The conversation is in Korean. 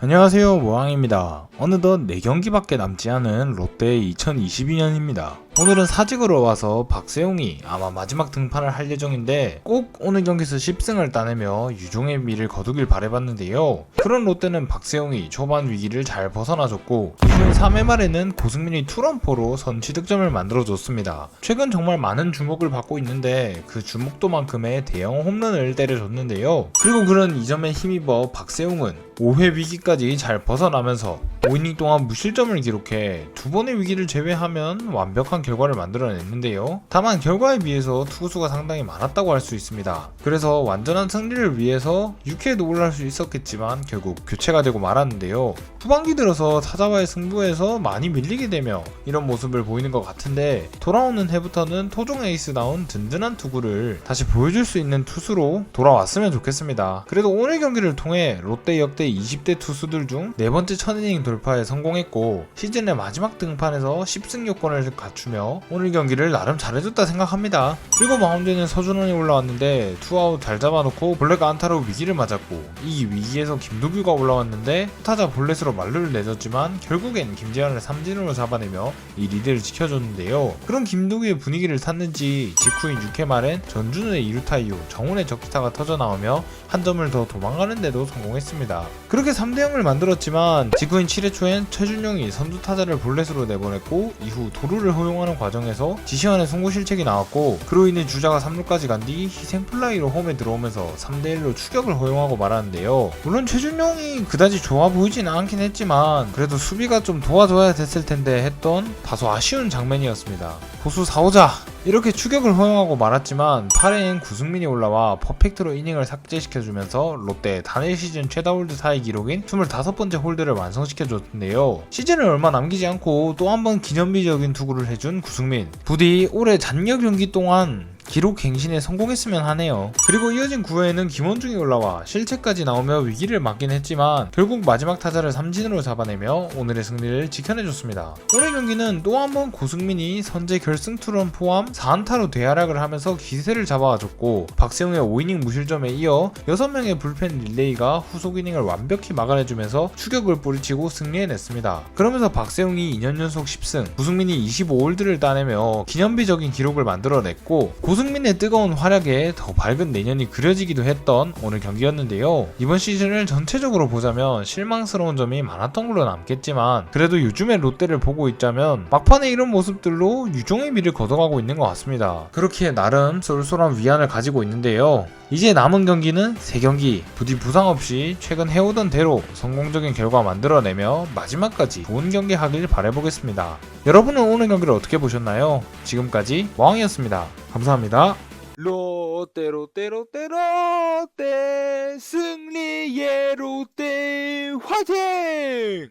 안녕하세요 모항입니다. 어느덧 4경기밖에 남지 않은 롯데 2022년입니다. 오늘은 사직으로 와서 박세용이 아마 마지막 등판을 할 예정인데 꼭 오늘 경기에서 10승을 따내며 유종의 미를 거두길 바래봤는데요. 그런 롯데는 박세용이 초반 위기를 잘 벗어나줬고 이후 3회 말에는 고승민이 투런포로 선취 득점을 만들어줬습니다. 최근 정말 많은 주목을 받고 있는데 그 주목도만큼의 대형 홈런을 때려줬는데요. 그리고 그런 이점에 힘입어 박세용은 5회 위기까지 잘 벗어나면서 5이닝 동안 무실점을 기록해 두 번의 위기를 제외하면 완벽한 결과를 만들어냈는데요. 다만 결과에 비해서 투구수가 상당히 많았다고 할 수 있습니다. 그래서 완전한 승리를 위해서 6회에도 올라갈 수 있었겠지만 결국 교체가 되고 말았는데요. 후반기 들어서 타자와의 승부에서 많이 밀리게 되며 이런 모습을 보이는 것 같은데 돌아오는 해부터는 토종 에이스다운 든든한 투구를 다시 보여줄 수 있는 투수로 돌아왔으면 좋겠습니다. 그래도 오늘 경기를 통해 롯데 역대 20대 투수들 중 네 번째 천이닝 돌파에 성공했고 시즌의 마지막 등판에서 10승 요건을 갖추며 오늘 경기를 나름 잘해줬다 생각합니다. 그리고 마운드에는 서준원이 올라왔는데 투아웃 잘 잡아놓고 볼넷가 안타로 위기를 맞았고 이 위기에서 김도규가 올라왔는데 타자 볼넷으로 만루를 내줬지만 결국엔 김재환을 삼진으로 잡아내며 이 리드를 지켜줬는데요. 그런 김도규의 분위기를 탔는지 직후인 6회 말엔 전준우의 2루타 이후 정훈의 적기타가 터져 나오며 한 점을 더 도망가는데도 성공했습니다. 그렇게 3대 0을 만들었지만 직후인 7회 초엔 최준용이 선두 타자를 볼넷으로 내보냈고 이후 도루를 허용하는 과정에서 지시환의 송구 실책이 나왔고 그로 인해 주자가 3루까지 간 뒤 희생 플라이로 홈에 들어오면서 3대 1로 추격을 허용하고 말았는데요. 물론 최준용이 그다지 좋아 보이지는 않긴 했지만 그래도 수비가 좀 도와줘야 됐을 텐데 했던 다소 아쉬운 장면이었습니다. 보수 4호자 이렇게 추격을 허용하고 말았지만 8회엔 구승민이 올라와 퍼펙트로 이닝을 삭제시켜주면서 롯데 단일 시즌 최다 홀드 타이 기록인 25번째 홀드를 완성시켜줬는데요. 시즌을 얼마 남기지 않고 또 한 번 기념비적인 투구를 해준 구승민. 부디 올해 잔여 경기 동안 기록 갱신에 성공했으면 하네요. 그리고 이어진 9회에는 김원중이 올라와 실책까지 나오며 위기를 맞긴 했지만 결국 마지막 타자를 삼진으로 잡아내며 오늘의 승리를 지켜내줬습니다. 오늘 경기는 또 한 번 고승민이 선제 결승 투런 포함 4안타로 대활약을 하면서 기세를 잡아줬고 박세웅의 5이닝 무실점에 이어 6명의 불펜 릴레이가 후속 이닝을 완벽히 막아내주면서 추격을 뿌리치고 승리해냈습니다. 그러면서 박세웅이 2년 연속 10승, 고승민이 25홀드를 따내며 기념비적인 기록을 만들어냈고 고승 민의 뜨거운 활약에 더 밝은 내년이 그려지기도 했던 오늘 경기였는데요. 이번 시즌을 전체적으로 보자면 실망스러운 점이 많았던 걸로 남겠지만 그래도 요즘의 롯데를 보고 있자면 막판에 이런 모습들로 유종의 미를 걷어가고 있는 것 같습니다. 그렇기에 나름 쏠쏠한 위안을 가지고 있는데요. 이제 남은 경기는 3경기 부디 부상 없이 최근 해오던 대로 성공적인 결과 만들어내며 마지막까지 좋은 경기 하길 바라보겠습니다. 여러분은 오늘 경기를 어떻게 보셨나요? 지금까지 왕이었습니다. 감사합니다. 롯데 롯데 롯데 롯데 승리의 롯데 화이팅!